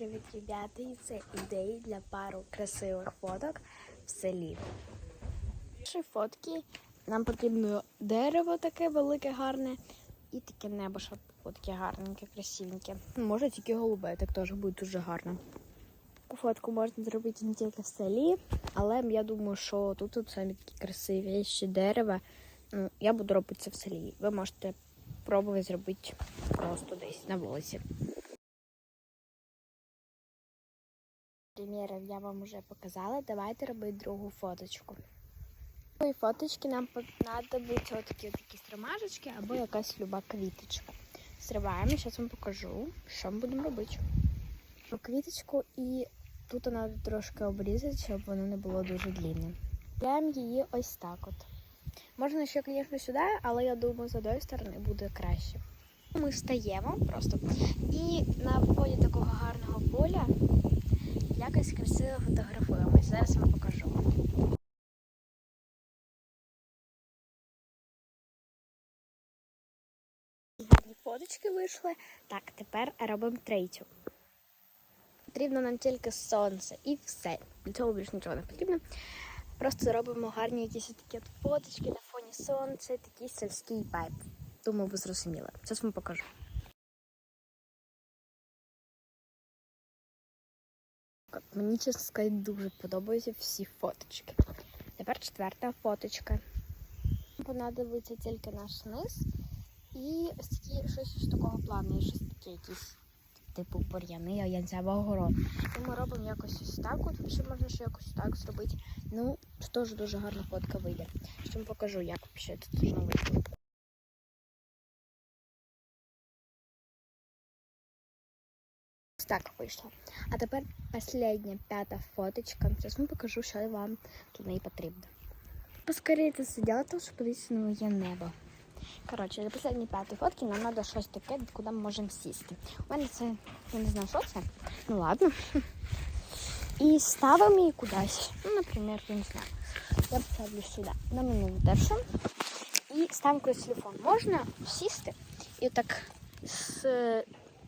привіт, ребята! І це ідеї для пару красивих фоток в селі. Перші фотки нам потрібно дерево таке велике, гарне, і таке небо, щоб таке гарненьке, красивеньке. Ну, Може тільки голубе, так теж буде дуже гарно. Таку фотку можна зробити не тільки в селі, але я думаю, що тут, тут самі такі красиві ще дерева. Ну, я буду робити це в селі. Ви можете пробувати зробити просто десь на вулиці. Примірів я вам вже показала. Давайте робити другу фоточку. Другої фоточки нам понадобиться отакі такі стромажечки або якась люба квіточка. Зриваємо, зараз вам покажу, що ми будемо робити. Квіточку і тут треба трошки обрізати, щоб воно не було дуже длинне. Прям її ось так от. Можна ще, звісно, сюди, але я думаю, з одної сторони буде краще. Ми встаємо просто і на фоні такого гарного поля. Зараз вам покажу. Гарні фоточки вийшли. Так, тепер робимо третю. Потрібно нам тільки сонце і все. Для цього більше нічого не потрібно. Просто робимо гарні якісь такі от фоточки на фоні сонця, такий сільський вайб. Думаю, ви зрозуміли. Зараз вам покажу. Мені, чесно сказати, дуже подобаються всі фоточки. Тепер четверта фоточка. Понадобиться тільки наш низ і ось такі щось такого плану, і щось таке якісь. Типу бур'яни, а я не. І ми робимо якось ось так. От ще можна ще якось так зробити. Ну, це теж дуже гарна фотка вийде. Що покажу, як взагалі тут должно Ось так вийшло. А тепер остання п'ята фоточка. Зараз вам покажу, що вам для неї потрібно. Поскорее це все делать, тому що подивіться на моє небо. Коротше, для останньої п'ятої фотки нам треба щось таке, куди ми можемо сісти. У мене це, я не знаю, що це. Ну ладно. І ставимо її кудись. Ну, наприклад, я не знаю. Я поставлю сюди на мене держу. І ставимо кудись телефон. Можна сісти і так з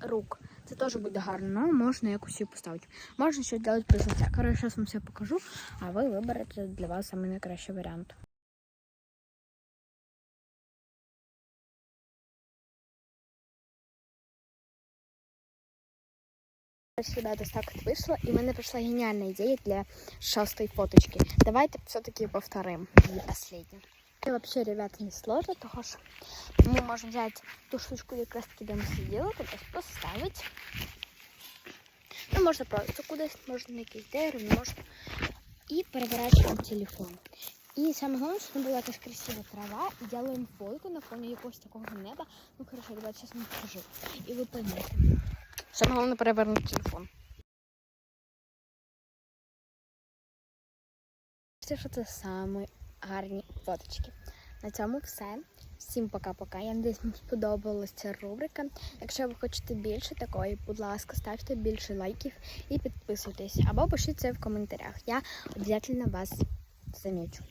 рук. Це теж буде гарно, але можна якось її поставити. Можна щось робити без лиця. Коротше, зараз вам все покажу, а ви виберете для вас найкращий варіант. Ребята, так от вышло, и у меня пришла гениальная идея для шестой фоточки. Давайте все-таки повторим и последнюю. Это вообще, ребята, не сложно, потому что мы можем взять ту штучку, якраз таки, де ми сиділи, тут ось поставити. Ну, можна просто кудись, можна на якийсь дерево, можна. І переворачуємо телефон. І саме головне, що була якась красива трава, і делаємо фотку на фоні якогось такого неба. Ну, хорошо, ребята, зараз вам покажу. І ви поймете. Саме головне перевернути телефон. Це що це гарні фоточки. На цьому все. Всім пока-пока. Я надіюсь, вам сподобалася ця рубрика. Якщо ви хочете більше такої, будь ласка, ставте більше лайків і підписуйтесь. Або пишіть це в коментарях. Я обов'язково вас замічу.